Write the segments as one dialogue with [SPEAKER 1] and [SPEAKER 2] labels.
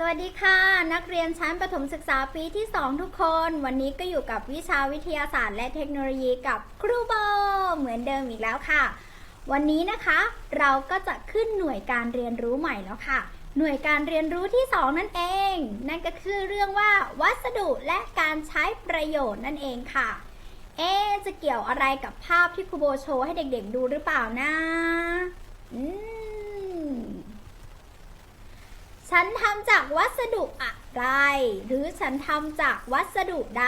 [SPEAKER 1] สวัสดีค่ะ นักเรียนชั้นประถมศึกษาปีที่ 2 ทุกคน วันนี้ก็อยู่กับวิชาวิทยาศาสตร์และเทคโนโลยีกับครูโบเหมือนเดิมอีกแล้วค่ะ วันนี้นะคะเราก็จะขึ้นหน่วยการเรียนรู้ใหม่แล้วค่ะ หน่วยการเรียนรู้ที่ 2 นั่นเอง นั่นก็คือเรื่องว่าวัสดุและการใช้ประโยชน์นั่นเองค่ะ เอ๊จะเกี่ยวอะไรกับภาพที่ครูโบโชว์ให้เด็กๆดูหรือเปล่านะอืม ฉันทำจากวัสดุอะไร หรือฉันทำจากวัสดุใด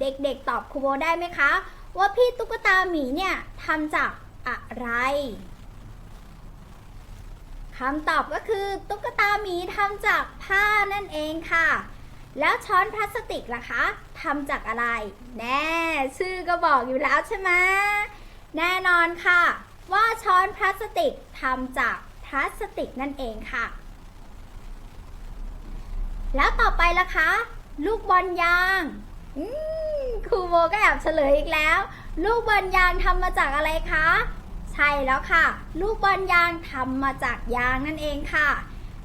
[SPEAKER 1] เด็กๆตอบครูโบได้ไหมคะ ว่าพี่ตุ๊กตาหมีเนี่ยทำจากอะไรคำตอบก็คือตุ๊กตาหมีทำจากผ้านั่นเองค่ะ แล้วช้อนพลาสติกล่ะคะทำจากอะไร แน่ ชื่อก็บอกอยู่แล้วใช่ไหมแน่นอนค่ะ ว่าช้อนพลาสติกทำจากพลาสติกนั่นเองค่ะ แล้วต่อไปล่ะคะ ลูกบอลยางครูโบก็แอบเฉลยอีกแล้ว ลูกบอลยางทำมาจากอะไรคะ ใช่แล้วค่ะ ลูกบอลยางทำมาจากยางนั่นเองค่ะ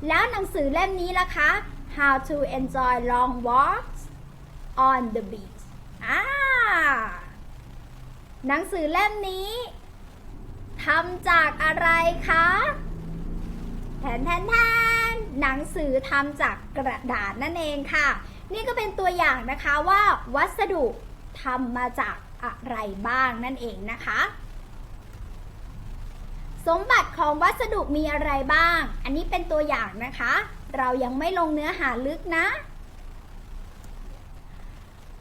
[SPEAKER 1] แล้วหนังสือเล่มนี้ล่ะคะ How to enjoy long walks on the beach อ่าหนังสือเล่มนี้ทำจากอะไรคะ แทนแทนแทน หนังสือทำจากกระดาษนั่นเองค่ะ นี่ก็เป็นตัวอย่างนะคะว่าวัสดุทำมาจากอะไรบ้างนั่นเองนะคะ สมบัติของวัสดุมีอะไรบ้าง อันนี้เป็นตัวอย่างนะคะ เรายังไม่ลงเนื้อหาลึกนะ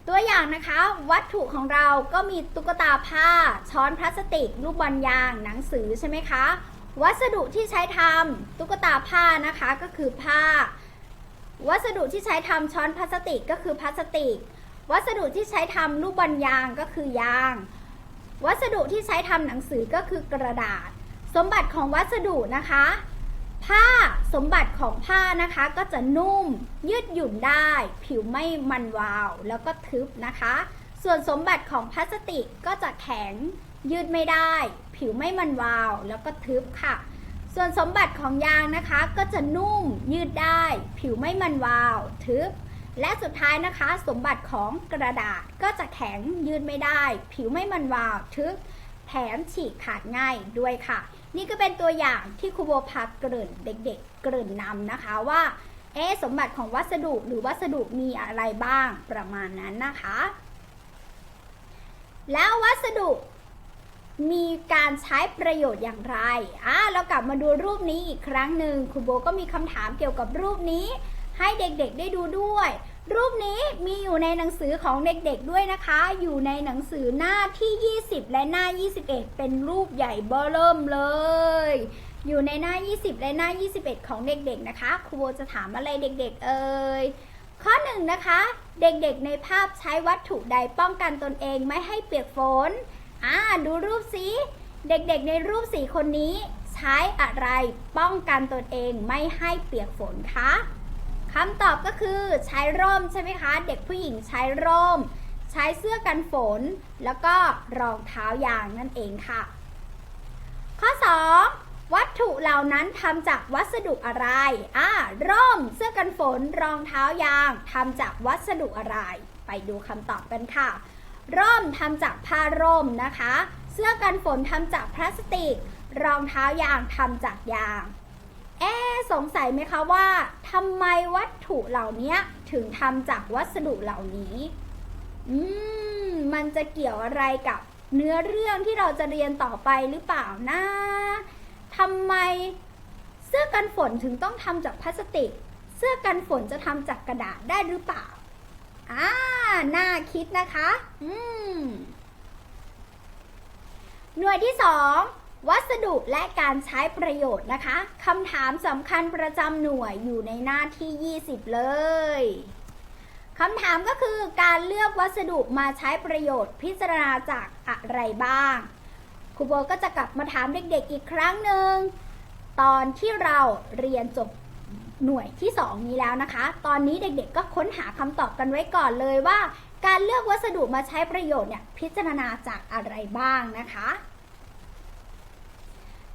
[SPEAKER 1] ตัวอย่างนะคะ วัตถุของเราก็มีตุ๊กตาผ้า ช้อนพลาสติก ลูกบอลยาง หนังสือใช่ไหมคะ วัสดุที่ใช้ทำตุ๊กตาผ้านะคะก็คือผ้า วัสดุที่ใช้ทำช้อนพลาสติกก็คือพลาสติก วัสดุที่ใช้ทำลูกบอลยางก็คือยาง วัสดุที่ใช้ทำหนังสือก็คือกระดาษ สมบัติของวัสดุนะคะ ผ้าสมบัติของผ้านะคะก็จะนุ่ม ยืดหยุ่นได้ ผิวไม่มันวาว แล้วก็ทึบนะคะ ส่วนสมบัติของพลาสติกก็จะแข็ง ยืดไม่ได้ ผิวไม่มันวาว แล้วก็ทึบค่ะ ส่วนสมบัติของยางนะคะ ก็จะนุ่มยืดได้ ผิวไม่มันวาว ทึบ และสุดท้ายนะคะ สมบัติของกระดาษก็จะแข็งยืดไม่ได้ ผิวไม่มันวาว ทึบแถมฉีกขาดง่ายด้วยค่ะ นี่ก็เป็นตัวอย่างที่ครูโบพักเกริ่นเด็กๆ เกริ่นนำนะคะว่าเอ๊สมบัติของวัสดุหรือวัสดุมีอะไรบ้างประมาณนั้นนะคะ แล้ววัสดุ มีการใช้ประโยชน์อย่างไรอ่าเรากลับมาดูรูปนี้อีกครั้งหนึ่งครูโบก็มีคำถามเกี่ยวกับรูปนี้ ให้เด็กๆได้ดูด้วย รูปนี้มีอยู่ในหนังสือของเด็กๆด้วยนะคะ อยู่ในหนังสือหน้าที่ 20 และหน้า 21 เป็นรูปใหญ่เบ้อเริ่มเลย อยู่ในหน้า 20 และหน้า 21 ของเด็กๆนะคะครูโบจะถามอะไรเด็กๆ เอ่ยข้อหนึ่งนะคะ เด็กๆในภาพใช้วัตถุใดป้องกันตนเองไม่ให้เปียกฝน อ่าดูรูปสิเด็กๆในรูปสีคนนี้ใช้อะไรป้องกันตนเองไม่ให้เปียกฝนคะคำตอบก็คือใช้ร่มใช่ไหมคะ เด็กผู้หญิงใช้ร่ม ใช้เสื้อกันฝน แล้วก็รองเท้ายางนั่นเองค่ะ ข้อ 2 วัตถุเหล่านั้นทำจากวัสดุอะไรอ่าร่มเสื้อกันฝนรองเท้ายางทำจากวัสดุอะไร ไปดูคำตอบกันค่ะ ร่มทำจากผ้าร่มนะคะ เสื้อกันฝนทำจากพลาสติก รองเท้ายางทำจากยาง เอ๊สงสัยไหมคะว่าทำไมวัตถุเหล่านี้ถึงทำจากวัสดุเหล่านี้ อืม มันจะเกี่ยวอะไรกับเนื้อเรื่องที่เราจะเรียนต่อไปหรือเปล่านะทำไมเสื้อกันฝนถึงต้องทำจากพลาสติก เสื้อกันฝนจะทำจากกระดาษได้หรือเปล่า อ่าน่าคิดนะคะ อืม หน่วยที่2วัสดุและการใช้ประโยชน์นะคะคำถามสำคัญประจำหน่วยอยู่ในหน้าที่ 20 เลยคำถามก็คือการเลือกวัสดุมาใช้ประโยชน์พิจารณาจากอะไรบ้างครูโบก็จะกลับมาถามเด็กๆอีกครั้งหนึ่ง ตอนที่เราเรียนจบ หน่วยที่ 2 นี้แล้วนะคะ ตอนนี้เด็กๆก็ค้นหาคำตอบกันไว้ก่อนเลยว่า การเลือกวัสดุมาใช้ประโยชน์เนี่ยพิจารณาจากอะไรบ้างนะคะ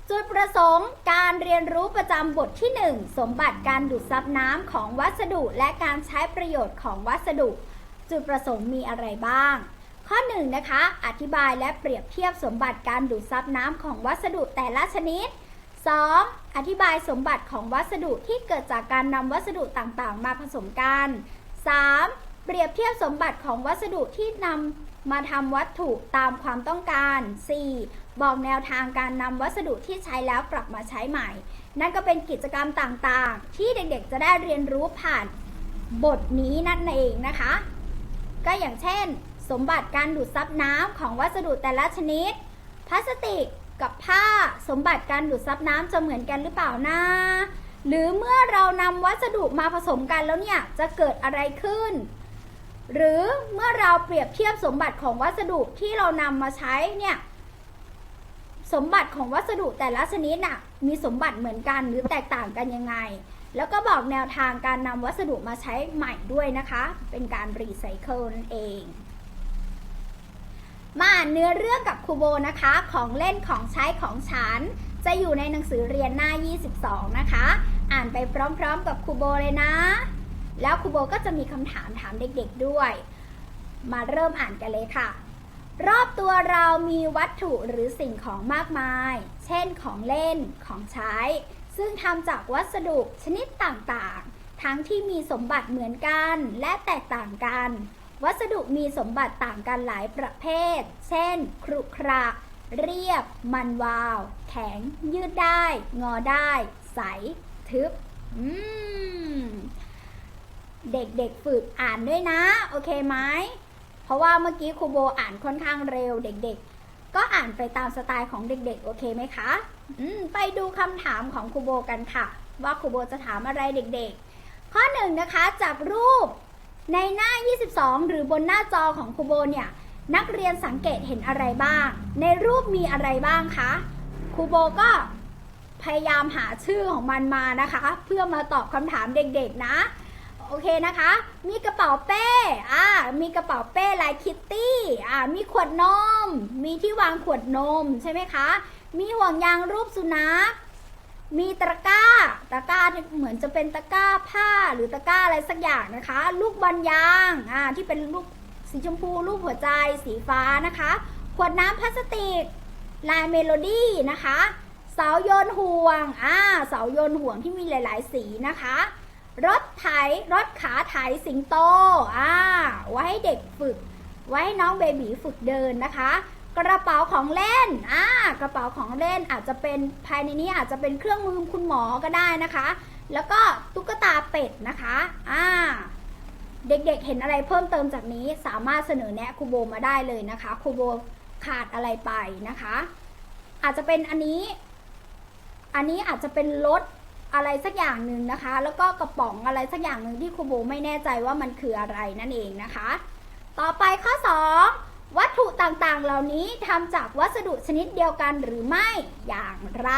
[SPEAKER 1] จุดประสงค์การเรียนรู้ประจำบทที่ 1 สมบัติการดูดซับน้ำของวัสดุและการใช้ประโยชน์ของวัสดุ จุดประสงค์มีอะไรบ้างข้อ1นนะคะ อธิบายและเปรียบเทียบสมบัติการดูดซับน้ำของวัสดุแต่ละชนิด 2. อธิบายสมบัติของวัสดุที่เกิดจากการนำวัสดุต่างๆ มาผสมกัน 3. เปรียบเทียบสมบัติของวัสดุที่นำมาทำวัตถุตามความต้องการ 4. บอกแนวทางการนำวัสดุที่ใช้แล้วกลับมาใช้ใหม่ นั่นก็เป็นกิจกรรมต่างๆ ที่เด็กๆ จะได้เรียนรู้ผ่านบทนี้นั่นเองนะคะ ก็อย่างเช่น สมบัติการดูดซับน้ำของวัสดุแต่ละชนิด พลาสติก กับผ้าสมบัติการดูดซับน้ำจะเหมือนกันหรือเปล่านะ หรือเมื่อเรานำวัสดุมาผสมกันแล้วเนี่ยจะเกิดอะไรขึ้น หรือเมื่อเราเปรียบเทียบสมบัติของวัสดุที่เรานำมาใช้เนี่ยสมบัติของวัสดุแต่ละชนิดน่ะมีสมบัติเหมือนกันหรือแตกต่างกันยังไง แล้วก็บอกแนวทางการนำวัสดุมาใช้ใหม่ด้วยนะคะ เป็นการรีไซเคิลนั่นเอง มาอ่านเนื้อเรื่องกับครูโบนะคะ ของเล่นของใช้ของฉัน จะอยู่ในหนังสือเรียนหน้า 22 นะคะ อ่านไปพร้อมๆ กับครูโบเลยนะ แล้วครูโบก็จะมีคำถามถามเด็กๆด้วย มาเริ่มอ่านกันเลยค่ะ รอบตัวเรามีวัตถุหรือสิ่งของมากมาย เช่นของเล่นของใช้ ซึ่งทำจากวัสดุชนิดต่างๆ ทั้งที่มีสมบัติเหมือนกันและแตกต่างกัน วัสดุมีสมบัติต่างกันหลายประเภท เช่น ครุขระ เรียบ มันวาว แข็ง ยืดได้ งอได้ ใส ทึบ อืม เด็กๆฝึกอ่านด้วยนะ โอเคไหม เพราะว่าเมื่อกี้ครูโบอ่านค่อนข้างเร็ว เด็กๆ ก็อ่านไปตามสไตล์ของเด็กๆ โอเคไหมคะอืมไปดูคำถามของครูโบกันค่ะ ว่าครูโบจะถามอะไรเด็กๆ ข้อหนึ่งนะคะจากรูป ในหน้า 22 หรือบนหน้าจอของครูโบเนี่ยนักเรียนสังเกตเห็นอะไรบ้าง ในรูปมีอะไรบ้างคะครูโบก็พยายามหาชื่อของมันมานะคะ เพื่อมาตอบคำถามเด็กๆนะ โอเคนะคะ มีกระเป๋าเป้อ่ามีกระเป๋าเป้ลายคิตตี้อ่ามีขวดนม มีที่วางขวดนมใช่ไหมคะ มีห่วงยางรูปสุนัข มีตะกร้า ตะกร้าที่เหมือนจะเป็นตะกร้าผ้าหรือตะกร้าอะไรสักอย่างนะคะ ลูกบอลยางอ่าที่เป็นลูกสีชมพูรูปหัวใจสีฟ้านะคะ ขวดน้ำพลาสติก ลายเมโลดี้นะคะ เสาโยนห่วงอ่าเสาโยนห่วงที่มีหลาย ๆ สีนะคะ รถไถรถขาไถสิงโตอ่าไว้ให้เด็กฝึก ไว้ให้น้องเบบีฝึกเดินนะคะ กระเป๋าของเล่นอ่ากระเป๋าของเล่นอาจจะเป็นภายในนี้อาจจะเป็นเครื่องมือคุณหมอก็ได้นะคะ แล้วก็ตุ๊กตาเป็ดนะคะอ่าเด็กๆเห็นอะไรเพิ่มเติมจากนี้สามารถเสนอแนะครูโบมาได้เลยนะคะครูโบขาดอะไรไปนะคะ อาจจะเป็นอันนี้ อันนี้อาจจะเป็นรถอะไรสักอย่างหนึ่งนะคะ แล้วก็กระป๋องอะไรสักอย่างหนึ่งที่ครูโบไม่แน่ใจว่ามันคืออะไรนั่นเองนะคะ ต่อไปข้อ 2 วัตถุต่างๆ เหล่านี้ทำจากวัสดุชนิดเดียวกันหรือไม่อย่างไร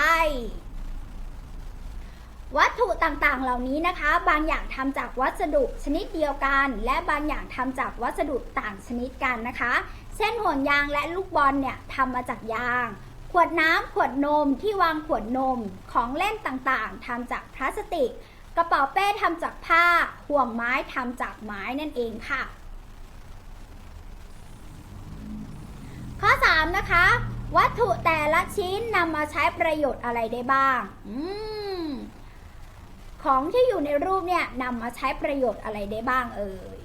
[SPEAKER 1] วัตถุต่างๆ เหล่านี้นะคะ บางอย่างทำจากวัสดุชนิดเดียวกัน และบางอย่างทำจากวัสดุต่างชนิดกันนะคะ เช่นห่วงยางและลูกบอลเนี่ยทำมาจากยาง ขวดน้ำขวดนมที่วางขวดนมของเล่นต่างๆทำจากพลาสติก กระเป๋าเป้ทำจากผ้า ห่วงไม้ทำจากไม้นั่นเองค่ะ ข้อ 3 นะคะ วัตถุแต่ละชิ้นนำมาใช้ประโยชน์อะไรได้บ้างอของที่อยู่ในรูปเนี่ยนำมาใช้ประโยชน์อะไรได้บ้างเอ่ย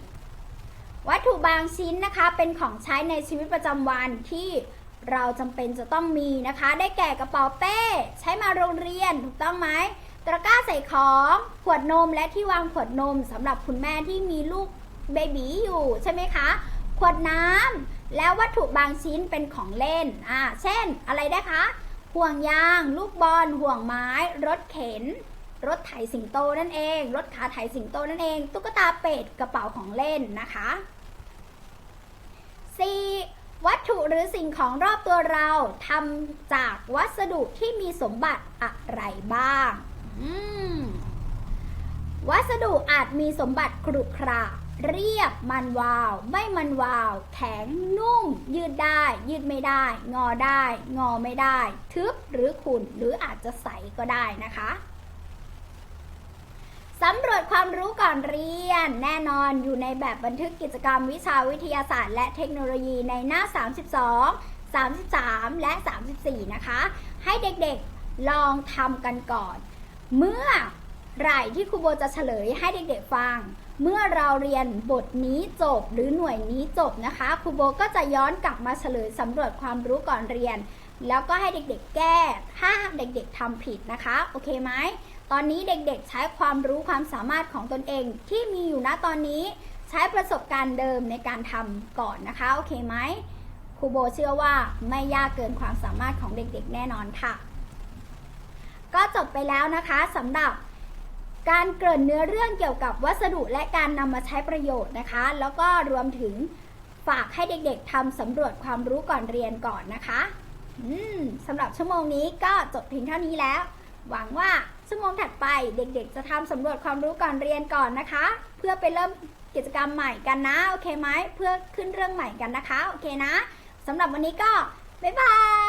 [SPEAKER 1] วัตถุบางชิ้นนะคะเป็นของใช้ในชีวิตประจำวันที่เราจำเป็นจะต้องมีนะคะ ได้แก่กระเป๋าเป้ ใช้มาโรงเรียนถูกต้องไหมตะกร้าใส่ของขวดนมและที่วางขวดนมสำหรับคุณแม่ที่มีลูกเบบีอยู่ใช่ไหมคะ ขวดน้ำ แล้ววัตถุบางชิ้นเป็นของเล่น อ่า เช่น อะไรได้คะ ห่วงยาง ลูกบอล ห่วงไม้ รถเข็น รถไถสิงโตนั่นเอง รถขาไถสิงโตนั่นเอง ตุ๊กตาเป็ด กระเป๋าของเล่นนะคะ 4. วัตถุหรือสิ่งของรอบตัวเราทำจากวัสดุที่มีสมบัติอะไรบ้าง วัสดุอาจมีสมบัติขรุขระ เรียบมันวาว ไม่มันวาว แข็งนุ่ม ยืดได้ ยืดไม่ได้ งอได้ งอไม่ได้ ทึบหรือขุ่นหรืออาจจะใสก็ได้นะคะสำรวจความรู้ก่อนเรียน แน่นอนอยู่ในแบบบันทึกกิจกรรมวิชาวิทยาศาสตร์ และเทคโนโลยีในหน้า 32 33 และ 34 นะคะ ให้เด็กๆลองทำกันก่อน เมื่อ ไหร่ที่ครูโบจะเฉลยให้เด็กๆฟัง เมื่อเราเรียนบทนี้จบหรือหน่วยนี้จบนะคะครูโบก็จะย้อนกลับมาเฉลยสำรวจความรู้ก่อนเรียน แล้วก็ให้เด็กๆแก้ถ้าเด็กๆทำผิดนะคะ โอเคไหมตอนนี้เด็กๆใช้ความรู้ความสามารถของตนเองที่มีอยู่ณตอนนี้ ใช้ประสบการณ์เดิมในการทำก่อนนะคะ โอเคไหมครูโบเชื่อว่าไม่ยากเกินความสามารถของเด็กๆแน่นอนค่ะ ก็จบไปแล้วนะคะสำหรับ การเกริ่นเนื้อเรื่องเกี่ยวกับวัสดุและการนำมาใช้ประโยชน์นะคะ แล้วก็รวมถึงฝากให้เด็กๆทำสำรวจความรู้ก่อนเรียนก่อนนะคะสำหรับชั่วโมงนี้ก็จบเพียงเท่านี้แล้ว หวังว่าชั่วโมงถัดไปเด็กๆ จะทำสำรวจความรู้ก่อนเรียนก่อนนะคะ เพื่อไปเริ่มกิจกรรมใหม่กันนะ โอเคไหมเพื่อขึ้นเรื่องใหม่กันนะคะ โอเคนะสำหรับวันนี้ก็บ๊ายบาย